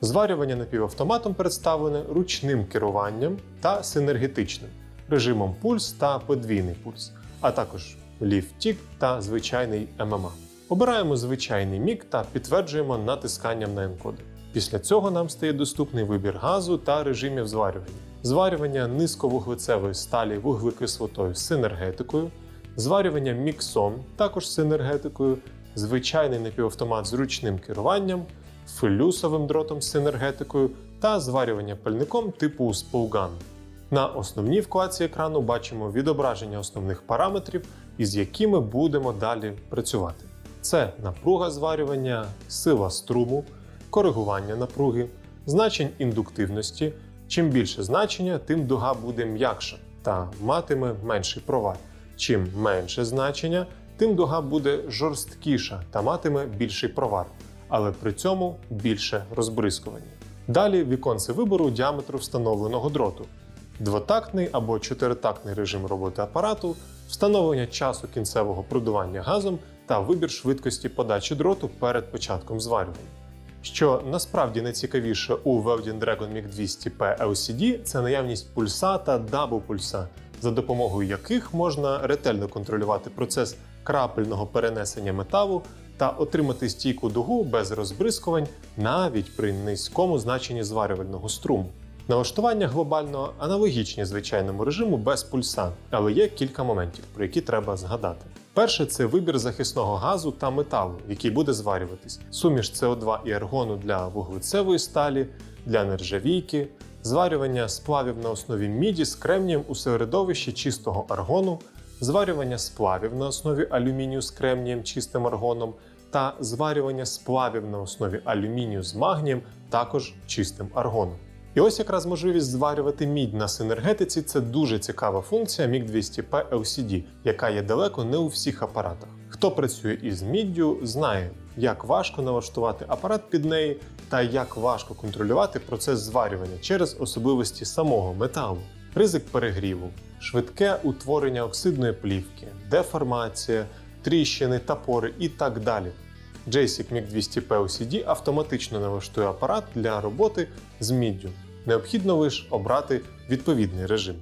Зварювання напівавтоматом представлене ручним керуванням та синергетичним режимом пульс та подвійний пульс, а також ліфт-тік та звичайний ММА. Обираємо звичайний мік та підтверджуємо натисканням на енкодер. Після цього нам стає доступний вибір газу та режимів зварювання. Зварювання низьковуглецевої сталі вуглекислотою з синергетикою, зварювання міксом також з синергетикою, звичайний напівавтомат з ручним керуванням, флюсовим дротом з синергетикою та зварювання пальником типу споуган. На основній вкладці екрану бачимо відображення основних параметрів, із якими будемо далі працювати. Це напруга зварювання, сила струму, коригування напруги, значень індуктивності. Чим більше значення, тим дуга буде м'якша та матиме менший провал. Чим менше значення, тим дуга буде жорсткіша та матиме більший провар, але при цьому більше розбризкування. Далі віконце вибору діаметру встановленого дроту, двотактний або чотиритактний режим роботи апарату, встановлення часу кінцевого продування газом та вибір швидкості подачі дроту перед початком зварювання. Що насправді найцікавіше у Welding Dragon MiG 200P LCD – це наявність пульса та дабл пульса, за допомогою яких можна ретельно контролювати процес крапельного перенесення металу та отримати стійку дугу без розбризкувань навіть при низькому значенні зварювального струму. Налаштування глобально аналогічні звичайному режиму без пульса, але є кілька моментів, про які треба згадати. Перше це вибір захисного газу та металу, який буде зварюватись, суміш СО2 і аргону для вуглецевої сталі, для нержавійки, зварювання сплавів на основі міді з кремнієм у середовищі чистого аргону, зварювання сплавів на основі алюмінію з кремнієм чистим аргоном та зварювання сплавів на основі алюмінію з магнієм також чистим аргоном. І ось якраз можливість зварювати мідь на синергетиці це дуже цікава функція MiG 200P LCD, яка є далеко не у всіх апаратах. Хто працює із міддю, знає, як важко налаштувати апарат під неї та як важко контролювати процес зварювання через особливості самого металу, ризик перегріву, швидке утворення оксидної плівки, деформація, тріщини, тапори і так далі. JSIC MiG 200P OCD автоматично налаштує апарат для роботи з міддю. Необхідно лише обрати відповідний режим.